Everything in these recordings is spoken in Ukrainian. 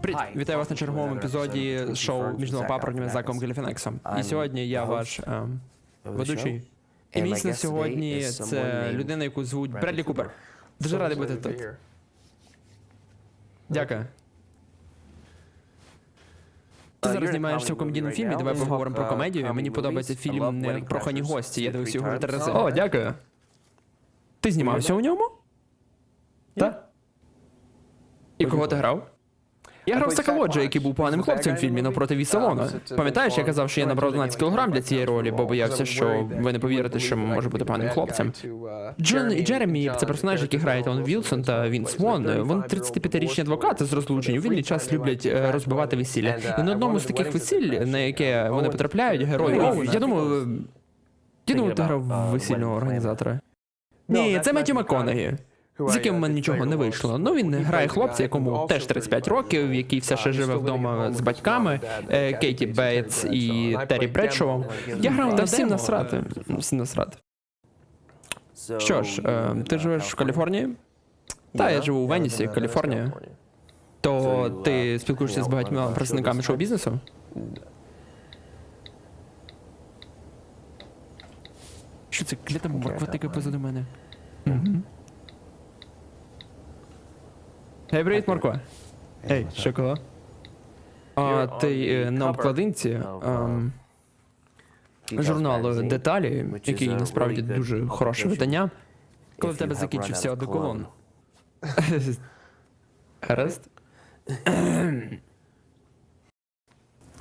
Привіт, вітаю вас на черговому епізоді шоу між двома папоротнями з Заком Галіфінексом. І сьогодні я ваш ем, ведучий. І мій на сьогодні це людина, яку звуть Бредлі Купер. Дуже радий бути тут. Дякую. Ти зараз знімаєшся в комедійному фільмі, давай поговоримо про комедію. Мені подобається фільм «Непрохані гості. Я дивився його вже три рази. О, дякую. Ти знімався у ньому? Так. І кого ти грав? Я грав Сакалоджа, який був поганим хлопцем в фільмі навпроти Віселона. Пам'ятаєш, я казав, що я набрав 12 кг для цієї ролі, бо боявся, що ви не повірите, що може бути поганим хлопцем. Джон і Джеремі це персонажі, які грають Он Вілсон та Вінс Вон. Вони 35-річні адвокати з розлучень. У вільний час люблять е, розбивати весілля. І на одному з таких весіль, на яке вони потрапляють, герой. Я думаю, я думаю, ти грав весільного організатора. Ні, це Меттю МакКонахі. З яким в мене нічого не вийшло. Ну він грає хлопця, якому теж 35 років, який все ще живе вдома з батьками, е, Кейті Бейтс і Террі Бредшоу. Я грав та всім насрати. Всім насрати. Що ж, е, ти живеш в Каліфорнії? Та, я живу у Венісі, Каліфорнія. То ти спілкуєшся з багатьма представниками шоу-бізнесу? Що це клята морква така позаду мене? Мгм. Гей, привіт, морква. Ей, що кого? А ти е, на обкладинці ем, журналу Деталі, який насправді дуже хороше видання. Коли в тебе закінчився одеколон. Гаразд?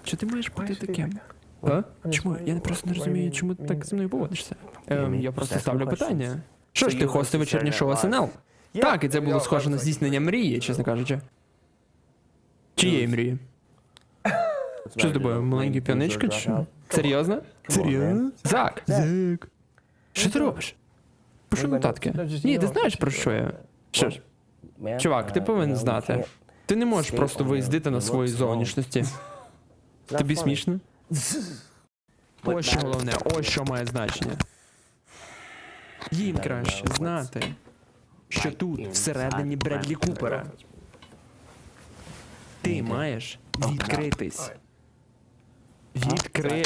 Що ти маєш бути таким? А? Чому? Я просто не розумію, чому ти так зі мною поводишся. Ем, я просто ставлю питання. Що ж ти хостив вечірнє шоу СНЛ? Так, і це було схоже на здійснення мрії, чесно кажучи. Чиєї мрії? Що з тобою, маленький піоничка? Чи? Серйозно? Серйозно? Зак! Зак! Що ти робиш? Пишу нотатки. Ні, ти знаєш про що я? Що ж, чувак, ти повинен знати. Ти не можеш просто виїздити на своїй зовнішності. Тобі смішно? Ось що головне, ось що має значення. Їм краще знати, що тут, всередині Бредлі Купера, ти маєш відкритись. Відкри.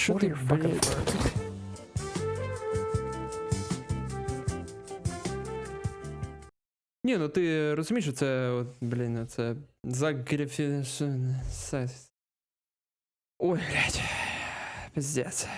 Що ти, блядь? Ні, ну ти розумієш, що це, от, блін, це загрифі... Ой, блядь, пиздец.